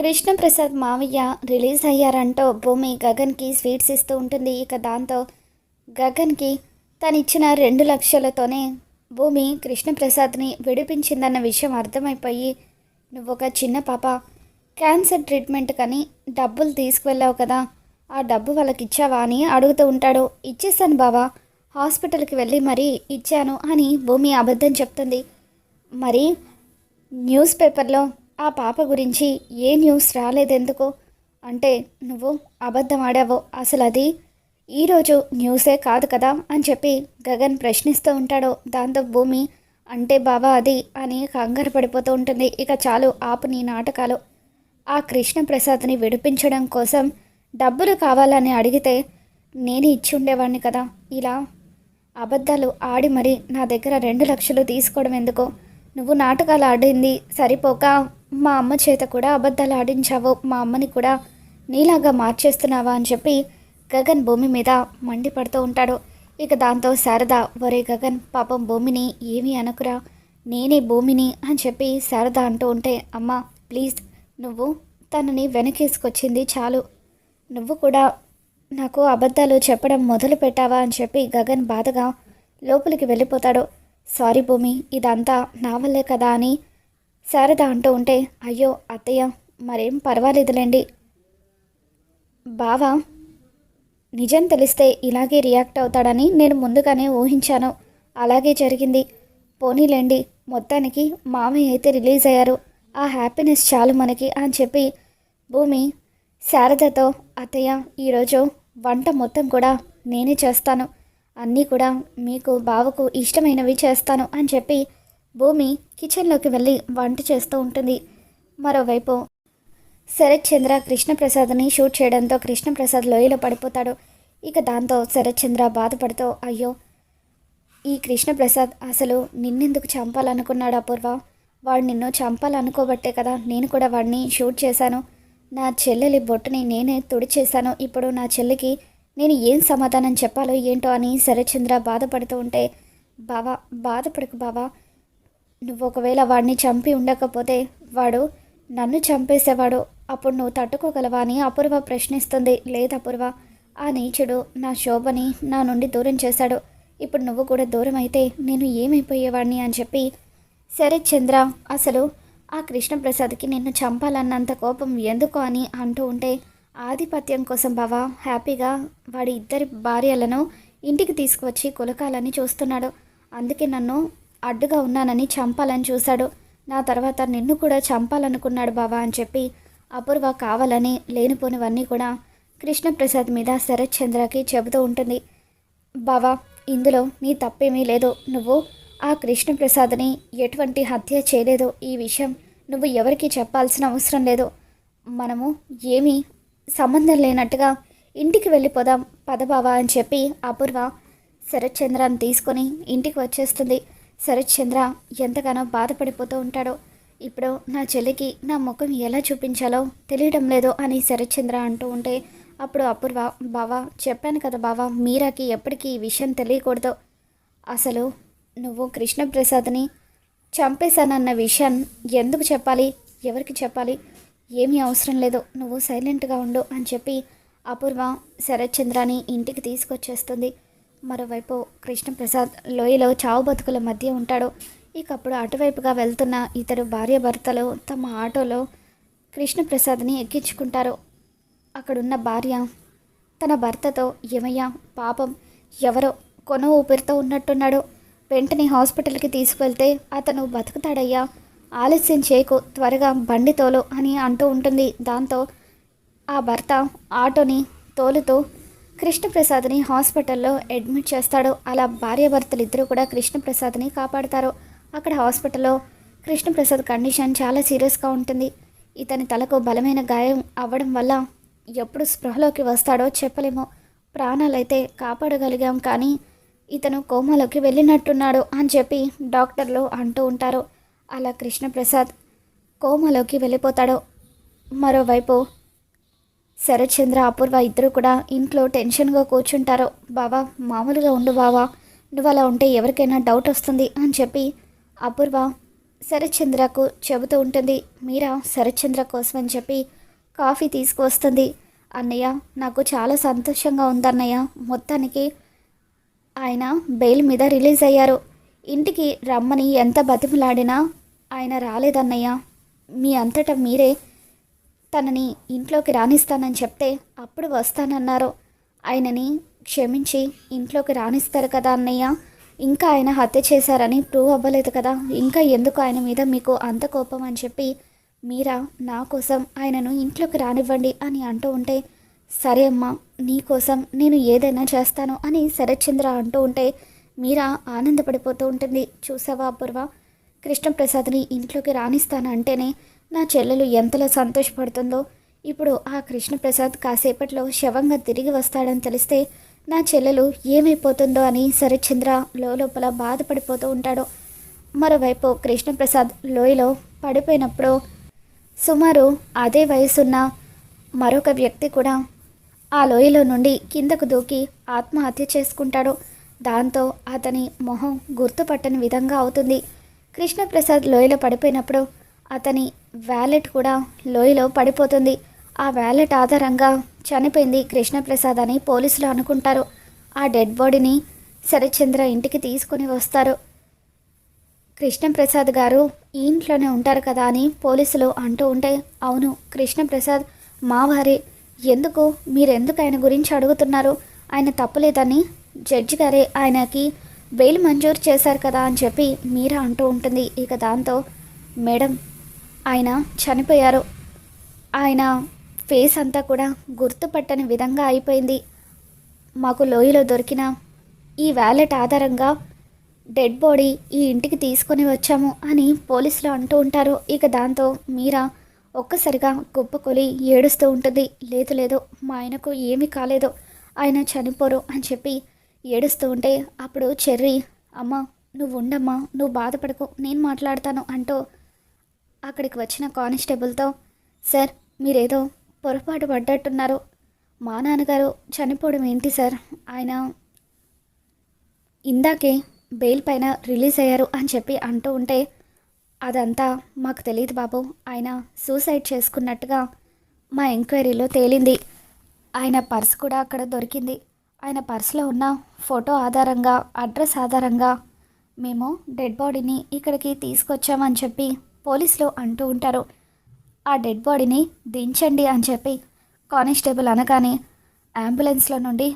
కృష్ణప్రసాద్ మావయ్య రిలీజ్ అయ్యారంటూ భూమి గగన్కి స్వీట్స్ ఇస్తూ ఉంటుంది. ఇక దాంతో గగన్కి తనిచ్చిన రెండు లక్షలతోనే భూమి కృష్ణప్రసాద్ని విడిపించిందన్న విషయం అర్థమైపోయి నువ్వు ఒక చిన్న పాప క్యాన్సర్ ట్రీట్మెంట్ కానీ డబ్బులు తీసుకువెళ్ళావు కదా ఆ డబ్బు వాళ్ళకి ఇచ్చావా అని అడుగుతూ ఉంటాడు. ఇచ్చేసాను బావా హాస్పిటల్కి వెళ్ళి మరీ ఇచ్చాను అని భూమి అబద్ధం చెప్తుంది. మరి న్యూస్ పేపర్లో ఆ పాప గురించి ఏ న్యూస్ రాలేదెందుకు? అంటే నువ్వు అబద్ధం ఆడావు అసలు అది ఈరోజు న్యూసే కాదు కదా అని చెప్పి గగన్ ప్రశ్నిస్తూ ఉంటాడు దాంతో భూమి. అంటే బాబా అది అని కంగారు పడిపోతూ ఉంటుంది. ఇక చాలు ఆపు నీ నాటకాలు. ఆ కృష్ణప్రసాద్ని విడిపించడం కోసం డబ్బులు కావాలని అడిగితే నేను ఇచ్చి ఉండేవాడిని కదా. ఇలా? అబద్ధాలు ఆడి మరి నా దగ్గర రెండు లక్షలు తీసుకోవడం ఎందుకు? నువ్వు నాటకాలు ఆడింది సరిపోక మా అమ్మ చేత కూడా అబద్ధాలు ఆడించావు మా అమ్మని కూడా నీలాగా మార్చేస్తున్నావా అని చెప్పి గగన్ భూమి మీద మండిపడుతూ ఉంటాడు. ఇక దాంతో శారద ఒరే గగన్ పాపం భూమిని ఏమీ అనకురా నేనే భూమిని అని చెప్పి శారద అంటూ ఉంటే అమ్మ ప్లీజ్ నువ్వు తనని వెనకేసుకొచ్చింది చాలు. నువ్వు కూడా నాకు అబద్ధాలు చెప్పడం మొదలు పెట్టావా అని చెప్పి గగన్ బాధగా లోపలికి వెళ్ళిపోతాడు. సారీ భూమి ఇదంతా నా వల్లే కదా అని శారద అంటూ ఉంటే అయ్యో అత్తయ్య మరేం పర్వాలేదులేండి. బావ నిజం తెలిస్తే ఇలాగే రియాక్ట్ అవుతాడని నేను ముందుగానే ఊహించాను. అలాగే జరిగింది. పోనీలేండి మొత్తానికి మామయ్య అయితే రిలీజ్ అయ్యారు. ఆ హ్యాపీనెస్ చాలు మనకి అని చెప్పి భూమి శారదతో అత్తయ్య ఈరోజు వంట మొత్తం కూడా నేనే చేస్తాను. అన్నీ కూడా మీకు బావకు ఇష్టమైనవి చేస్తాను అని చెప్పి భూమి కిచెన్లోకి వెళ్ళి వంట చేస్తూ ఉంటుంది. మరోవైపు శరత్ చంద్ర కృష్ణప్రసాద్ని షూట్ చేయడంతో కృష్ణప్రసాద్ లోయలో పడిపోతాడు. ఇక దాంతో శరత్ చంద్ర బాధపడుతూ అయ్యో ఈ కృష్ణప్రసాద్ అసలు నిన్నెందుకు చంపాలనుకున్నాడు అపూర్వ? వాడు నిన్ను చంపాలనుకోబట్టే కదా నేను కూడా వాడిని షూట్ చేశాను. నా చెల్లెలి బొట్టుని నేనే తుడిచేశాను. ఇప్పుడు నా చెల్లికి నేను ఏం సమాధానం చెప్పాలో ఏంటో అని శరత్చంద్ర బాధపడుతూ ఉంటే బావా బాధపడకు బావా. నువ్వు ఒకవేళ వాడిని చంపి ఉండకపోతే వాడు నన్ను చంపేసేవాడు. అప్పుడు నువ్వు తట్టుకోగలవా అని అపూర్వ ప్రశ్నిస్తుంది. లేదు అపూర్వ. ఆ నీచుడు నా శోభని నా నుండి దూరం చేశాడు. ఇప్పుడు నువ్వు కూడా దూరం అయితే నేను ఏమైపోయేవాడిని అని చెప్పి సరే చంద్ర అసలు ఆ కృష్ణప్రసాద్కి నిన్ను చంపాలన్నంత కోపం ఎందుకు అని అంటూ ఉంటే ఆధిపత్యం కోసం బావా హ్యాపీగా వాడి ఇద్దరి భార్యలను ఇంటికి తీసుకువచ్చి కొలకాలని చూస్తున్నాడు. అందుకే నన్ను అడ్డుగా ఉన్నానని చంపాలని చూశాడు. నా తర్వాత నిన్ను కూడా చంపాలనుకున్నాడు బావా అని చెప్పి అపూర్వ కావాలని లేనిపోనివన్నీ కూడా కృష్ణప్రసాద్ మీద శరత్ చంద్రకి చెబుతూ ఉంటుంది. బావా ఇందులో నీ తప్పేమీ లేదు. నువ్వు ఆ కృష్ణప్రసాద్ని ఎటువంటి హత్య చేయలేదు. ఈ విషయం నువ్వు ఎవరికి చెప్పాల్సిన అవసరం లేదు. మనము ఏమీ సంబంధం లేనట్టుగా ఇంటికి వెళ్ళిపోదాం పదబావా అని చెప్పి అపూర్వ శరత్చంద్రాన్ని తీసుకొని ఇంటికి వచ్చేస్తుంది. శరత్చంద్ర ఎంతగానో బాధపడిపోతూ ఉంటాడో. ఇప్పుడు నా చెల్లికి నా ముఖం ఎలా చూపించాలో తెలియడం లేదు అని శరత్చంద్ర అంటూ ఉంటే అప్పుడు అపూర్వ బావా చెప్పాను కదా బావా మీరాకి ఎప్పటికీ ఈ విషయం తెలియకూడదు. అసలు నువ్వు కృష్ణప్రసాద్ని చంపేశానన్న విషయం ఎందుకు చెప్పాలి? ఎవరికి చెప్పాలి? ఏమీ అవసరం లేదు నువ్వు సైలెంట్గా ఉండు అని చెప్పి అపూర్వ శరత్చంద్రాని ఇంటికి తీసుకొచ్చేస్తుంది. మరోవైపు కృష్ణప్రసాద్ లోయలో చావు బతుకుల మధ్య ఉంటాడు. ఇకప్పుడు అటువైపుగా వెళ్తున్న ఇద్దరు భార్యాభర్తలు తమ ఆటోలో కృష్ణప్రసాద్ని ఎక్కించుకుంటారు. అక్కడున్న భార్య తన భర్తతో ఏమయ్యా పాపం ఎవరో కొన ఊపిరితో ఉన్నట్టున్నాడు. వెంటనే హాస్పిటల్కి తీసుకువెళ్తే అతను బతుకుతాడయ్యా. ఆలస్యం చేయకు త్వరగా బండి తోలు అని అంటూ ఉంటుంది. దాంతో ఆ భర్త ఆటోని తోలుతూ కృష్ణప్రసాద్ని హాస్పిటల్లో అడ్మిట్ చేస్తాడు. అలా భార్యాభర్తలు ఇద్దరు కూడా కృష్ణప్రసాద్ని కాపాడతారు. అక్కడ హాస్పిటల్లో కృష్ణప్రసాద్ కండిషన్ చాలా సీరియస్గా ఉంటుంది. ఇతని తలకు బలమైన గాయం అవ్వడం వల్ల ఎప్పుడు స్పృహలోకి వస్తాడో చెప్పలేము. ప్రాణాలైతే కాపాడగలిగాం కానీ ఇతను కోమాలోకి వెళ్ళినట్టున్నాడు అని చెప్పి డాక్టర్లు అంటూ ఉంటారు. అలా కృష్ణప్రసాద్ కోమాలోకి వెళ్ళిపోతాడు. మరోవైపు శరత్చంద్ర అపూర్వ ఇద్దరు కూడా ఇంట్లో టెన్షన్గా కూర్చుంటారు. బావా మామూలుగా ఉండు బావా నువ్వు అలా ఉంటే ఎవరికైనా డౌట్ వస్తుంది అని చెప్పి అపూర్వ శరత్చంద్రకు చెబుతూ ఉంటుంది. మీరా శరత్చంద్ర కోసం అని చెప్పి కాఫీ తీసుకువస్తుంది. అన్నయ్య నాకు చాలా సంతోషంగా ఉందన్నయ్య మొత్తానికి ఆయన బెయిల్ మీద రిలీజ్ అయ్యారు. ఇంటికి రమ్మని ఎంత బతిమలాడినా ఆయన రాలేదన్నయ్య. మీ అంతటా మీరే తనని ఇంట్లోకి రాణిస్తానని చెప్తే అప్పుడు వస్తానన్నారు. ఆయనని క్షమించి ఇంట్లోకి రాణిస్తారు కదా అన్నయ్య. ఇంకా ఆయన హత్య చేశారని ప్రూవ్ అవ్వలేదు కదా. ఇంకా ఎందుకు ఆయన మీద మీకు అంత కోపం అని చెప్పి మీరా నా కోసం ఆయనను ఇంట్లోకి రానివ్వండి అని అంటూ ఉంటే సరే అమ్మా నీ కోసం నేను ఏదైనా చేస్తాను అని శరత్చంద్ర అంటూ ఉంటే మీరా ఆనందపడిపోతూ ఉంటుంది. చూసావా అపూర్వ? కృష్ణప్రసాద్ని ఇంట్లోకి రాణిస్తాను అంటేనే నా చెల్లెలు ఎంతలా సంతోషపడుతుందో. ఇప్పుడు ఆ కృష్ణప్రసాద్ కాసేపట్లో శవంగా తిరిగి వస్తాడని తెలిస్తే నా చెల్లెలు ఏమైపోతుందో అని శరత్చంద్ర లోపల బాధపడిపోతూ ఉంటాడు. మరోవైపు కృష్ణప్రసాద్ లోయలో పడిపోయినప్పుడు సుమారు అదే వయసున్న మరొక వ్యక్తి కూడా ఆ లోయలో నుండి కిందకు దూకి ఆత్మహత్య చేసుకుంటాడు. దాంతో అతని మొహం గుర్తుపట్టని విధంగా అవుతుంది. కృష్ణప్రసాద్ లోయలో పడిపోయినప్పుడు అతని వ్యాలెట్ కూడా లోయలో పడిపోతుంది. ఆ వ్యాలెట్ ఆధారంగా చనిపోయింది కృష్ణప్రసాద్ అని పోలీసులు అనుకుంటారు. ఆ డెడ్ బాడీని శరత్చంద్ర ఇంటికి తీసుకుని వస్తారు. కృష్ణప్రసాద్ గారు ఈ ఇంట్లోనే ఉంటారు కదా అని పోలీసులు అంటూ ఉంటే అవును కృష్ణప్రసాద్ మా వారే ఎందుకు? మీరెందుకు ఆయన గురించి అడుగుతున్నారు? ఆయన తప్పులేదని జడ్జి గారే ఆయనకి బెయిల్ మంజూరు చేశారు కదా అని చెప్పి మీరా అంటూ ఉంటుంది. ఇక దాంతో మేడం ఆయన చనిపోయారు. ఆయన ఫేస్ అంతా కూడా గుర్తుపట్టని విధంగా అయిపోయింది. మాకు లోయలో దొరికిన ఈ వ్యాలెట్ ఆధారంగా డెడ్ బాడీ ఈ ఇంటికి తీసుకొని వచ్చాము అని పోలీసులు అంటూ ఉంటారు. ఇక దాంతో మీరా ఒక్కసారిగా కుప్పకొలి ఏడుస్తూ ఉంటుంది. లేదు లేదు మా ఆయనకు ఏమీ కాలేదు. ఆయన చనిపోరు అని చెప్పి ఏడుస్తూ ఉంటే అప్పుడు చెర్రీ అమ్మ నువ్వు ఉండమ్మా నువ్వు బాధపడకు నేను మాట్లాడతాను అంటూ అక్కడికి వచ్చిన కానిస్టేబుల్తో సార్ మీరేదో పొరపాటు పడ్డట్టున్నారు. మా నాన్నగారు చనిపోవడం ఏంటి సార్? ఆయన ఇందాకే బెయిల్ పైన రిలీజ్ అయ్యారు అని చెప్పి అంటూ ఉంటే అదంతా మాకు తెలియదు బాబు. ఆయన సూసైడ్ చేసుకున్నట్టుగా మా ఎంక్వైరీలో తేలింది. ఆయన పర్స్ కూడా అక్కడ దొరికింది. ఆయన పర్సులో ఉన్న ఫోటో ఆధారంగా అడ్రస్ ఆధారంగా మేము డెడ్ బాడీని ఇక్కడికి తీసుకొచ్చామని చెప్పి పోలీసులు అంటూ ఉంటారు. ఆ డెడ్ బాడీని దించండి అని చెప్పి కానిస్టేబుల్ అనగానే అంబులెన్స్లో నుండి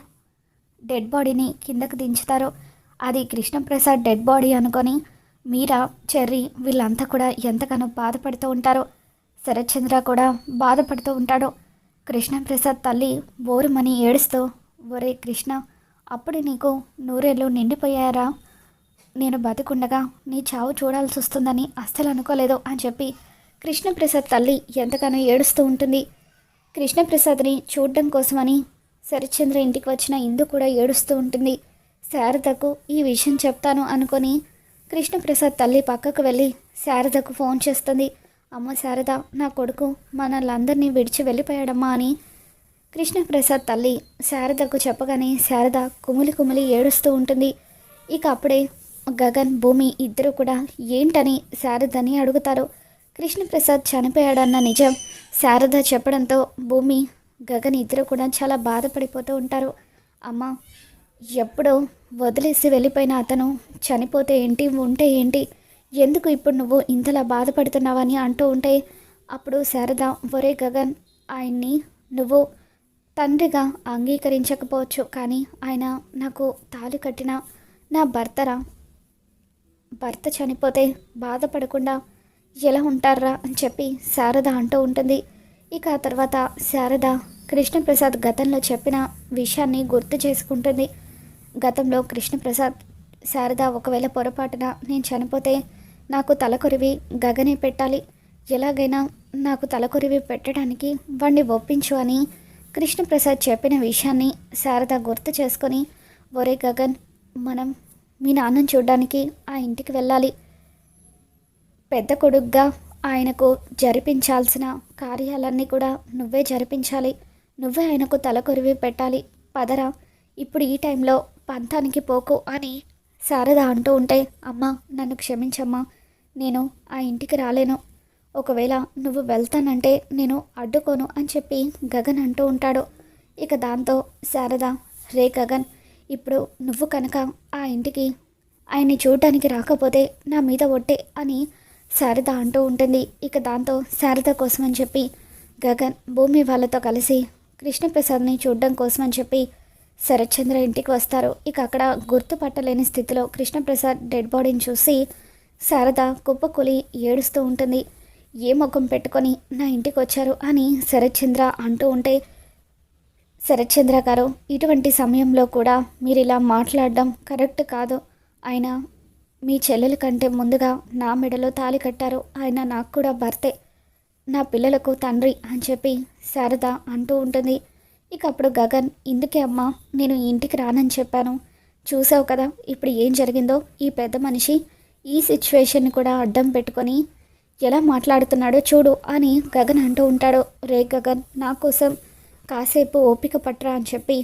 డెడ్ బాడీని కిందకు దించుతారు. అది కృష్ణప్రసాద్ డెడ్ బాడీ అనుకొని మీరా చెర్రీ వీళ్ళంతా కూడా ఎంతగానో బాధపడుతూ ఉంటారు. శరత్చంద్ర కూడా బాధపడుతూ ఉంటాడు. కృష్ణప్రసాద్ తల్లి బోరుమని ఏడుస్తూ ఒరే కృష్ణ అప్పుడు నీకు నూరేళ్ళు నిండిపోయారా నేను బతికుండగా నీ చావు చూడాల్సి వస్తుందని అస్సలు అనుకోలేదు అని చెప్పి కృష్ణప్రసాద్ తల్లి ఎంతగానో ఏడుస్తూ ఉంటుంది. కృష్ణప్రసాద్ని చూడడం కోసమని శరత్చంద్ర ఇంటికి వచ్చిన ఇందు కూడా ఏడుస్తూ ఉంటుంది. శారదకు ఈ విషయం చెప్తాను అనుకొని కృష్ణప్రసాద్ తల్లి పక్కకు వెళ్ళి శారదకు ఫోన్ చేస్తుంది. అమ్మ శారద నా కొడుకు మనల్ందరినీ విడిచి వెళ్ళిపోయాడమ్మా అని కృష్ణప్రసాద్ తల్లి శారదకు చెప్పగానే శారద కుమిలి కుమిలి ఏడుస్తూ ఉంటుంది. ఇక అప్పుడే గగన్ భూమి ఇద్దరు కూడా ఏంటని శారదని అడుగుతారు. కృష్ణప్రసాద్ చనిపోయాడన్న నిజం శారద చెప్పడంతో భూమి గగన్ ఇద్దరు కూడా చాలా బాధపడిపోతూ ఉంటారు. అమ్మ ఎప్పుడో వదిలేసి వెళ్ళిపోయిన అతను చనిపోతే ఏంటి ఉంటే ఏంటి? ఎందుకు ఇప్పుడు నువ్వు ఇంతలా బాధపడుతున్నావని అంటూ ఉంటే అప్పుడు శారద ఒరే గగన్ ఆయన్ని నువ్వు తండ్రిగా అంగీకరించకపోవచ్చు కానీ ఆయన నాకు తాళి కట్టిన నా భర్తరా? భర్త చనిపోతే బాధపడకుండా ఎలా ఉంటారా అని చెప్పి శారద అంటూ ఉంటుంది. ఇక ఆ తర్వాత శారద కృష్ణప్రసాద్ గతంలో చెప్పిన విషయాన్ని గుర్తు చేసుకుంటుంది. గతంలో కృష్ణప్రసాద్ శారద ఒకవేళ పొరపాటున నేను చనిపోతే నాకు తలకొరివి గగనే పెట్టాలి. ఎలాగైనా నాకు తలకొరివి పెట్టడానికి వాణ్ణి ఒప్పించు అని కృష్ణప్రసాద్ చెప్పిన విషయాన్ని శారద గుర్తు చేసుకొని ఒరే గగన్ మనం మీ నాన్నని చూడడానికి ఆ ఇంటికి వెళ్ళాలి. పెద్ద కొడుగ్గా ఆయనకు జరిపించాల్సిన కార్యాలన్నీ కూడా నువ్వే జరిపించాలి. నువ్వే ఆయనకు తలకొరివి పెట్టాలి. పదరా ఇప్పుడు ఈ టైంలో పంతానికి పోకు అని శారద అంటూ ఉంటే అమ్మ నన్ను క్షమించమ్మా. నేను ఆ ఇంటికి రాలేను. ఒకవేళ నువ్వు వెళ్తానంటే నేను అడ్డుకోను అని చెప్పి గగన్ అంటూ ఉంటాడు. ఇక దాంతో శారద రే గగన్ ఇప్పుడు నువ్వు కనుక ఆ ఇంటికి ఆయన్ని చూడటానికి రాకపోతే నా మీద ఒట్టే అని శారద అంటూ ఉంటుంది. ఇక దాంతో శారద కోసం అని చెప్పి గగన్ భూమి వాళ్ళతో కలిసి కృష్ణప్రసాద్ని చూడడం కోసమని చెప్పి శరత్చంద్ర ఇంటికి వస్తారు. ఇక అక్కడ గుర్తుపట్టలేని స్థితిలో కృష్ణప్రసాద్ డెడ్ బాడీని చూసి శారద కుప్పకూలి ఏడుస్తూ ఉంటుంది. ఏ ముఖం పెట్టుకొని నా ఇంటికి వచ్చారు? అని శరత్చంద్ర అంటూ ఉంటే శరత్చంద్ర గారు ఇటువంటి సమయంలో కూడా మీరు ఇలా మాట్లాడడం కరెక్ట్ కాదు. ఆయన మీ చెల్లెల కంటే ముందుగా నా మెడలో తాలి కట్టారు. ఆయన నాకు కూడా భర్తే. నా పిల్లలకు తండ్రి అని చెప్పి శారద అంటూ ఉంటుంది. ఇక అప్పుడు గగన్ ఇందుకే అమ్మ నేను ఇంటికి రానని చెప్పాను. చూసావు కదా ఇప్పుడు ఏం జరిగిందో? ఈ పెద్ద మనిషి ఈ సిచ్యువేషన్ కూడా అడ్డం పెట్టుకొని ఎలా మాట్లాడుతున్నాడో చూడు అని గగన్ అంటూ ఉంటాడు. రే గగన్ నా కోసం కాసేపు ఓపిక పట్టరా అని చెప్పి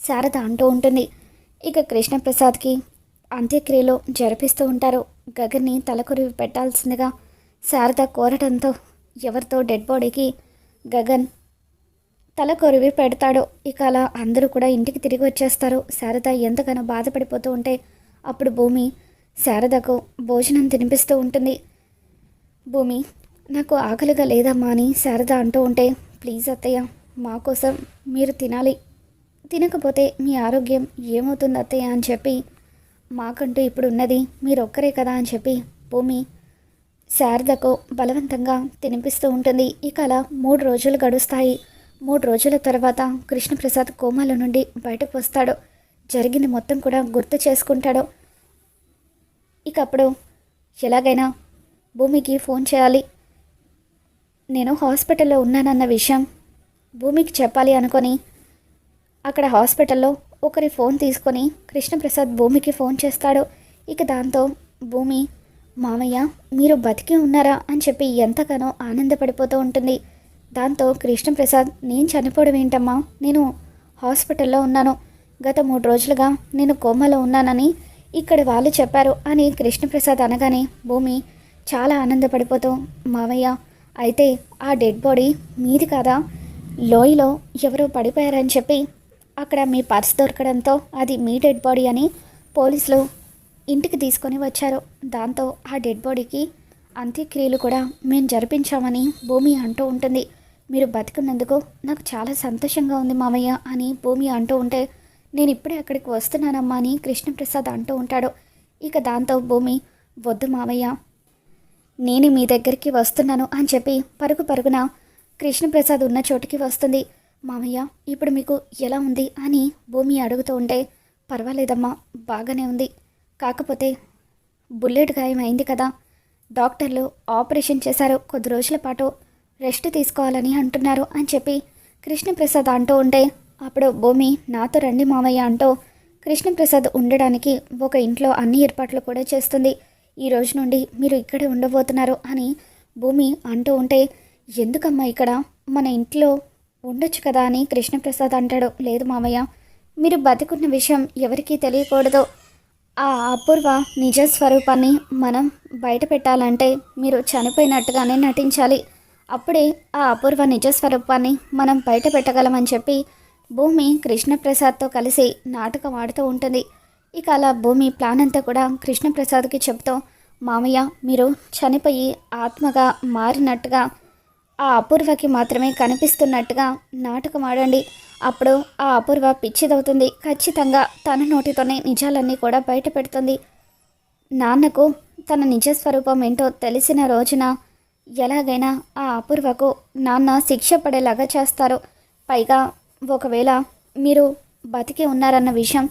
శారద అంటూ ఉంటుంది. ఇక కృష్ణప్రసాద్కి అంత్యక్రియలు జరిపిస్తూ ఉంటారు. గగన్ని తలకొరివి పెట్టాల్సిందిగా శారద కోరటంతో ఎవరితో డెడ్ బాడీకి గగన్ తలకొరివి పెడతాడు. ఇక అలా అందరూ కూడా ఇంటికి తిరిగి వచ్చేస్తారు. శారద ఎంతగానో బాధపడిపోతూ ఉంటే అప్పుడు భూమి శారదకు భోజనం తినిపిస్తూ ఉంటుంది. భూమి నాకు ఆకలిగా లేదమ్మా అని శారద అంటూ ఉంటే ప్లీజ్ అత్తయ్య మా కోసం మీరు తినాలి. తినకపోతే మీ ఆరోగ్యం ఏమవుతుంది అత్తయ్య అని చెప్పి మాకంటూ ఇప్పుడు ఉన్నది మీరు ఒక్కరే కదా అని చెప్పి భూమి శారదకు బలవంతంగా తినిపిస్తూ ఉంటుంది. ఇక అలా మూడు రోజులు గడుస్తాయి. మూడు రోజుల తర్వాత కృష్ణప్రసాద్ కోమాల నుండి బయటకు వస్తాడు. జరిగింది మొత్తం కూడా గుర్తు చేసుకుంటాడు. ఇక అప్పుడు ఎలాగైనా భూమికి ఫోన్ చేయాలి. నేను హాస్పిటల్లో ఉన్నానన్న విషయం భూమికి చెప్పాలి అనుకొని అక్కడ హాస్పిటల్లో ఒకరి ఫోన్ తీసుకొని కృష్ణప్రసాద్ భూమికి ఫోన్ చేస్తాడు. ఇక దాంతో భూమి మామయ్య మీరు బతికి ఉన్నారా? అని చెప్పి ఎంతగానో ఆనందపడిపోతూ ఉంటుంది. దాంతో కృష్ణప్రసాద్ నేను చనిపోవడం ఏంటమ్మా? నేను హాస్పిటల్లో ఉన్నాను. గత మూడు రోజులుగా నేను కోమలో ఉన్నానని ఇక్కడ వాళ్ళు చెప్పారు అని కృష్ణప్రసాద్ అనగానే భూమి చాలా ఆనందపడిపోతూ మావయ్య అయితే ఆ డెడ్ బాడీ మీది కాదా? లోయలో ఎవరో పడిపోయారని చెప్పి అక్కడ మీ పర్స్ దొరకడంతో అది మీ డెడ్ బాడీ అని పోలీసులు ఇంటికి తీసుకొని వచ్చారు. దాంతో ఆ డెడ్ బాడీకి అంత్యక్రియలు కూడా మేము జరిపించామని భూమి అంటూ ఉంటుంది. మీరు బతికున్నందుకు నాకు చాలా సంతోషంగా ఉంది మామయ్య అని భూమి అంటూ ఉంటే నేను ఇప్పుడే అక్కడికి వస్తున్నానమ్మా అని కృష్ణప్రసాద్ అంటూ ఉంటాడు. ఇక దాంతో భూమి వద్దు మామయ్య నేను మీ దగ్గరికి వస్తున్నాను అని చెప్పి పరుగు పరుగున కృష్ణప్రసాద్ ఉన్న చోటికి వస్తుంది. మామయ్య ఇప్పుడు మీకు ఎలా ఉంది? అని భూమి అడుగుతూ ఉంటే పర్వాలేదమ్మా బాగానే ఉంది. కాకపోతే బుల్లెట్ గాయం అయింది కదా. డాక్టర్లు ఆపరేషన్ చేశారు. కొద్ది రోజుల పాటు రెస్ట్ తీసుకోవాలని అంటున్నారు అని చెప్పి కృష్ణప్రసాద్ అంటూ ఉంటే అప్పుడు భూమి నాతో రండి మామయ్య అంటూ కృష్ణప్రసాద్ ఉండడానికి ఒక ఇంట్లో అన్ని ఏర్పాట్లు కూడా చేస్తుంది. ఈ రోజు నుండి మీరు ఇక్కడే ఉండబోతున్నారు అని భూమి అంటూ ఉంటే ఎందుకమ్మా ఇక్కడ? మన ఇంట్లో ఉండొచ్చు కదా అని కృష్ణప్రసాద్ అంటాడు. లేదు మామయ్య మీరు బతికున్న విషయం ఎవరికీ తెలియకూడదు. ఆ అపూర్వ నిజ స్వరూపాన్ని మనం బయట పెట్టాలంటే మీరు చనిపోయినట్టుగానే నటించాలి. అప్పుడే ఆ అపూర్వ నిజ స్వరూపాన్ని మనం బయట పెట్టగలమని చెప్పి భూమి కృష్ణప్రసాద్తో కలిసి నాటకం ఆడుతూ ఉంటుంది. ఇక అలా భూమి ప్లాన్ అంతా కూడా కృష్ణప్రసాద్కి చెప్తూ మామయ్య మీరు చనిపోయి ఆత్మగా మారినట్టుగా ఆ అపూర్వకి మాత్రమే కనిపిస్తున్నట్టుగా నాటకం ఆడండి. అప్పుడు ఆ అపూర్వ పిచ్చిదవుతుంది. ఖచ్చితంగా తన నోటితోనే నిజాలన్నీ కూడా బయట పెడుతుంది. నాన్నకు తన నిజ స్వరూపం ఏంటో తెలిసిన రోజున ఎలాగైనా ఆ అపూర్వకు నాన్న శిక్ష పడేలాగా చేస్తారు. పైగా ఒకవేళ మీరు బతికి ఉన్నారన్న విషయం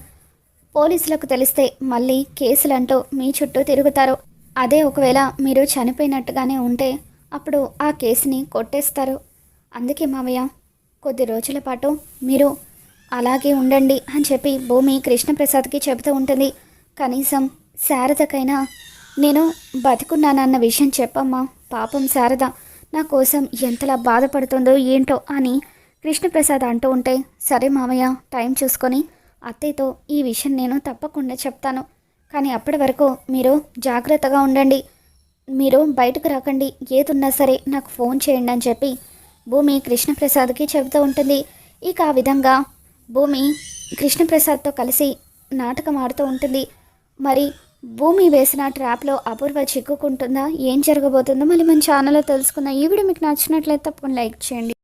పోలీసులకు తెలిస్తే మళ్ళీ కేసులంటూ మీ చుట్టూ తిరుగుతారు. అదే ఒకవేళ మీరు చనిపోయినట్టుగానే ఉంటే అప్పుడు ఆ కేసుని కొట్టేస్తారు. అందుకే మావయ్య కొద్ది రోజుల పాటు మీరు అలాగే ఉండండి అని చెప్పి భూమి కృష్ణప్రసాద్కి చెబుతూ ఉంటుంది. కనీసం శారదకైనా నేను బతుకున్నానన్న విషయం చెప్పమ్మా. పాపం శారద నా కోసం ఎంతలా బాధపడుతుందో ఏంటో అని కృష్ణప్రసాద్ అంటూ ఉంటే సరే మామయ్య టైం చూసుకొని అత్తయ్యతో ఈ విషయం నేను తప్పకుండా చెప్తాను. కానీ అప్పటి వరకు మీరు జాగ్రత్తగా ఉండండి. మీరు బయటకు రాకండి. ఏదున్నా సరే నాకు ఫోన్ చేయండి అని చెప్పి భూమి కృష్ణప్రసాద్కి చెబుతూ ఉంటుంది. ఇక ఆ విధంగా భూమి కృష్ణప్రసాద్తో కలిసి నాటకం ఆడుతూ ఉంటుంది. మరి భూమి వేసిన ట్రాప్లో అపూర్వ చిక్కుకుంటుందా? ఏం జరగబోతుందో మళ్ళీ మన ఛానల్లో తెలుసుకుందాం. ఈ వీడియో మీకు నచ్చినట్లయితే తప్పకుండా లైక్ చేయండి.